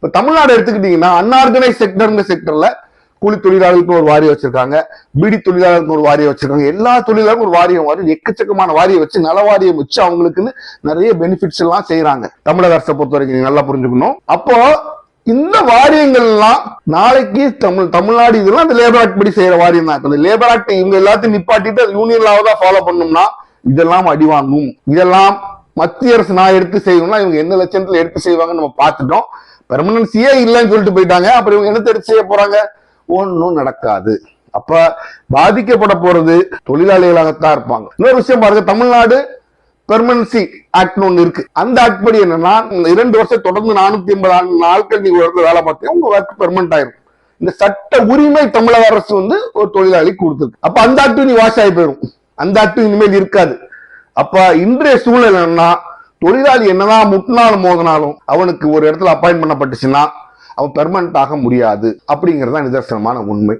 இப்ப தமிழ்நாடு எடுத்துக்கிட்டீங்கன்னா அன்ஆர்கனைஸ் செக்டர்ங்கிற செக்டர்ல கூலி தொழிலாளர்களுக்கு ஒரு வாரியம் வச்சிருக்காங்க. பீடி தொழிலாளர்களுக்கு ஒரு வாரியம் வச்சிருக்காங்க. எல்லா தொழிலாளர்களும் ஒரு வாரியம் வாரியம் எக்கச்சக்கமான வாரியம் வச்சு நல வாரியம் வச்சு அவங்களுக்குன்னு நிறைய பெனிஃபிட்ஸ் எல்லாம் செய்யறாங்க தமிழக அரசை பொறுத்த வரைக்கும் நீங்க நல்லா புரிஞ்சுக்கணும். அப்போ இந்த வாரியங்கள்லாம் நாளைக்கு தமிழ் தமிழ்நாடு இதெல்லாம் இந்த லேபர் ஆக்ட் படி செய்யற வாரியம் தான். இந்த லேபர் ஆக்ட் இவங்க எல்லாத்தையும் நிப்பாட்டிட்டு யூனியன் லாவை தான் ஃபாலோ பண்ணோம்னா இதெல்லாம் அடி வாங்கும். இதெல்லாம் மத்திய அரசு நான் எடுத்து செய்யணும்னா இவங்க எந்த லட்சத்துல எடுத்து செய்வாங்கன்னு நம்ம பார்த்துட்டோம். பெர்மனன்சியே இல்லைன்னு சொல்லிட்டு போயிட்டாங்க. அப்புறம் இவங்க என்ன எடுத்து செய்ய போறாங்க? ஒன்றும் நடக்காது. அப்ப பாதிக்கப்பட போறது தொழிலாளிகளாகத்தான் இருப்பாங்க. இன்னொரு விஷயம் பாருங்க தமிழ்நாடு பெர்மனன்சி ஆக்ட்னு ஒன்று இருக்கு. அந்த ஆக்ட் படி என்னன்னா இந்த இரண்டு வருஷம் தொடர்ந்து நானூத்தி ஐம்பது நாட்கள் நீங்க ஒரு வேலை பார்த்தீங்க உங்க ஒர்க் பெர்மனன்ட் ஆயிரும். இந்த சட்ட உரிமை தமிழக அரசு வந்து ஒரு தொழிலாளி கொடுத்துருக்கு. அப்ப அந்த ஆக்டும் நீ வாஷ் ஆகி போயிடும் அந்த ஆக்டும் இனிமேல் இருக்காது. அப்ப இன்றைய சூழ்நிலை என்னன்னா தொழிலாளி என்னதான் முட்டினாலும் மோதினாலும் அவனுக்கு ஒரு இடத்துல அப்பாயின்ட் பண்ணப்பட்டுச்சுன்னா அவன் பெர்மனண்ட் ஆக முடியாது. அப்படிங்கிறது தான் நிதர்சனமான உண்மை.